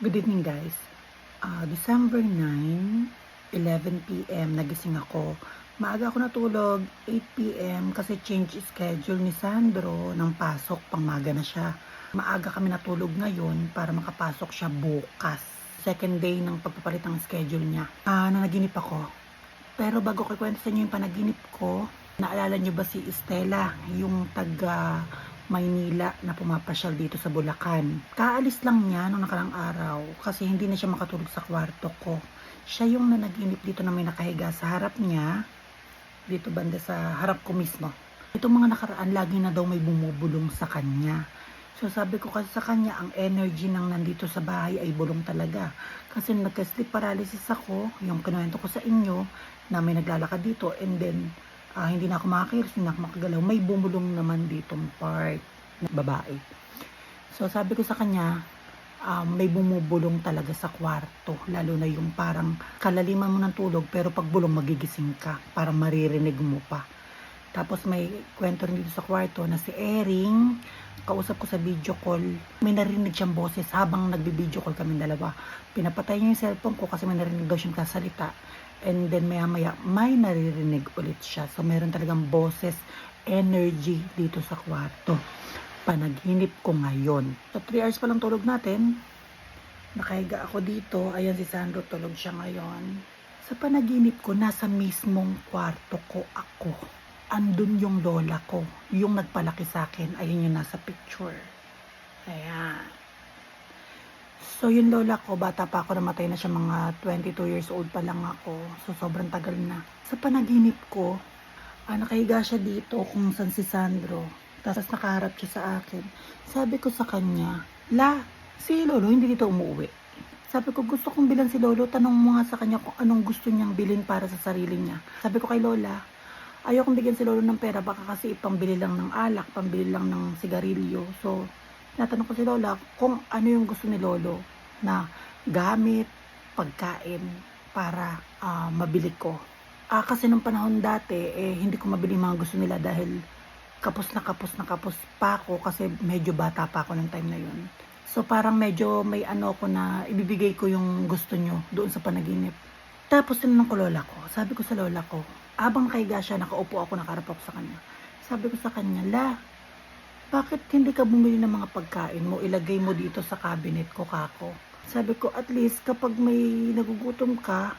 Good evening guys. Ah, December 9, 11 p.m. nagising ako. Maaga ako natulog, 8 p.m. kasi change schedule ni Sandro ng pasok, pangmaga na siya. Maaga kami natulog ngayon para makapasok siya bukas. Second day ng pagpapalit ng schedule niya. Ah, nanaginip ako. Pero bago ko ikwento sa inyo yung panaginip ko, naalala niyo ba si Estela, yung taga Maynila na pumapasyal dito sa Bulacan. Kaalis lang niya nung nakarang araw kasi hindi na siya makatulog sa kwarto ko. Siya yung nanaginip dito na may nakahiga sa harap niya, dito banda sa harap ko mismo. Itong mga nakaraan, lagi na daw may bumubulong sa kanya. So sabi ko kasi sa kanya, ang energy ng nandito sa bahay ay bulong talaga. Kasi nagka-sleep paralysis ako, yung kinuwento ko sa inyo, na may naglalakad dito and then ah, hindi na ako makakilos, hindi na ako makagalaw. May bumulong naman ditong part na babae. So sabi ko sa kanya, um, may bumubulong talaga sa kwarto. Lalo na yung parang kalaliman mo ng tulog pero pag bulong magigising ka. Parang maririnig mo pa. Tapos may kwento rin dito sa kwarto na si Ering, kausap ko sa video call, may narinig siyang boses habang nagbi-video call kami dalawa. Pinapatay niya yung cellphone ko kasi may narinig daw siyang kasalita. And then maya maya may naririnig ulit siya. So meron talagang boses, energy dito sa kwarto. Panaginip ko ngayon. So 3 hours pa lang tulog natin. Nakahiga ako dito. Ayan si Sandro tulog siya ngayon. Sa panaginip ko, nasa mismong kwarto ko ako. Andun yung lola ko. Yung nagpalaki sa akin. Ayun yung nasa picture. Ayan. So, yung lola ko, bata pa ako, namatay na siya mga 22 years old pa lang ako. So, sobrang tagal na. Sa panaginip ko, ah, nakahiga siya dito kung saan si Sandro. Tapos nakaharap siya sa akin. Sabi ko sa kanya, La, si Lolo hindi dito umuwi. Sabi ko, gusto kong bilan si Lolo. Tanong mo nga sa kanya kung anong gusto niyang bilhin para sa sarili niya. Sabi ko kay Lola, ayokong bigyan si Lolo ng pera. Baka kasi ipambili lang ng alak, pambili lang ng sigarilyo. So, natanong ko si Lola kung ano yung gusto ni Lolo na gamit, pagkain para ah, mabili ko. Ah, kasi nung panahon dati, eh, hindi ko mabili mga gusto nila dahil kapos na kapos na kapos pa ako kasi medyo bata pa ako ng time na yun. So parang medyo may ano ko na ibibigay ko yung gusto nyo doon sa panaginip. Tapos tinanong ko lola ko, sabi ko sa lola ko, abang kaiga siya, nakaupo ako, nakarap ako sa kanya. Sabi ko sa kanya, la, bakit hindi ka bumili ng mga pagkain mo, ilagay mo dito sa cabinet ko, kako? Sabi ko, at least kapag may nagugutom ka,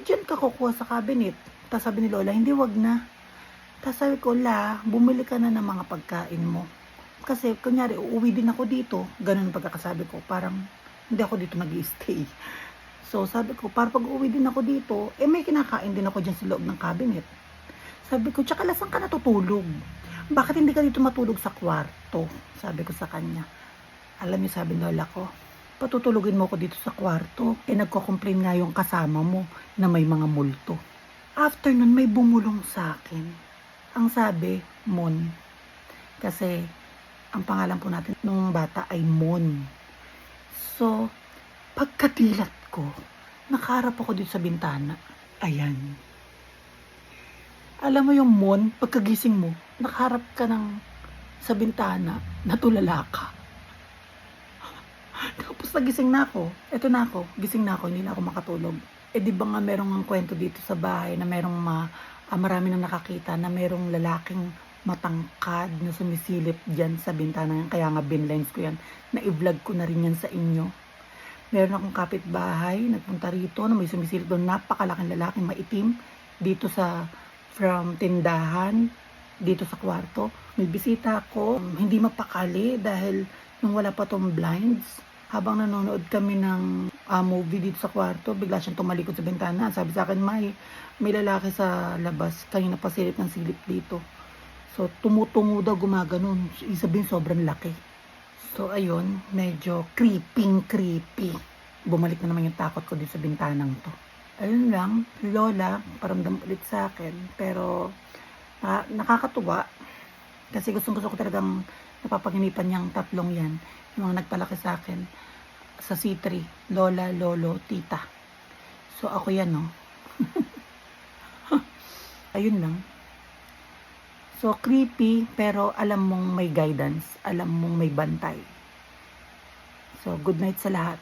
diyan ka kukuha sa cabinet. Tapos sabi ni Lola, hindi wag na. Tapos sabi ko, la, bumili ka na ng mga pagkain mo. Kasi, kunyari, uuwi din ako dito. Ganun pagkakasabi ko. Parang, hindi ako dito nag stay So, sabi ko, para pag uuwi din ako dito, eh may kinakain din ako dyan sa loob ng cabinet. Sabi ko, tsaka lasang ka natutulog? Bakit hindi ka dito matulog sa kwarto? Sabi ko sa kanya. Alam niyo, sabi lola ko, patutulugin mo ko dito sa kwarto. Eh, nagko-complain nga yung kasama mo na may mga multo. After nun, may bumulong sa akin. Ang sabi, Mon. Kasi, ang pangalan po natin nung bata ay Mon. So, pagkadilat ko, nakaharap ako dito sa bintana. Ayan. Alam mo yung Mon, pagkagising mo, nakaharap ka ng sa bintana, natulala ka. Tapos nagising na ako. Eto na ako, gising na ako, hindi na ako makatulog. Eh di ba nga merong kwento dito sa bahay na merong ma, ah, marami nang nakakita na merong lalaking matangkad na sumisilip dyan sa bintana yan. Kaya nga binlines ko yan. Na-vlog ko na rin yan sa inyo. Meron akong kapitbahay, nagpunta rito na may sumisilip doon. Napakalaking lalaking maitim dito sa from tindahan dito sa kwarto. May bisita ako, hindi mapakali dahil nung wala pa tong blinds, habang nanonood kami ng ah, movie dito sa kwarto, bigla siyang tumalikod sa bintana. Sabi sa akin, may, may lalaki sa labas, kanina pa silip ng silip dito. So, tumutungo daw gumaganon. Ibig sabihin, sobrang laki. So, ayun, medyo creeping creepy. Bumalik na naman yung takot ko dito sa bintanang to. Ayun lang, lola, paramdam ulit sa akin. Pero, na, nakakatuwa. Kasi gustong gusto ko talagang napapaginipan niyang tatlong yan. Yung mga nagpalaki sa akin sa C3. Lola, lolo, tita. So, ako yan, no? Ayun lang. So, creepy, pero alam mong may guidance. Alam mong may bantay. So, good night sa lahat.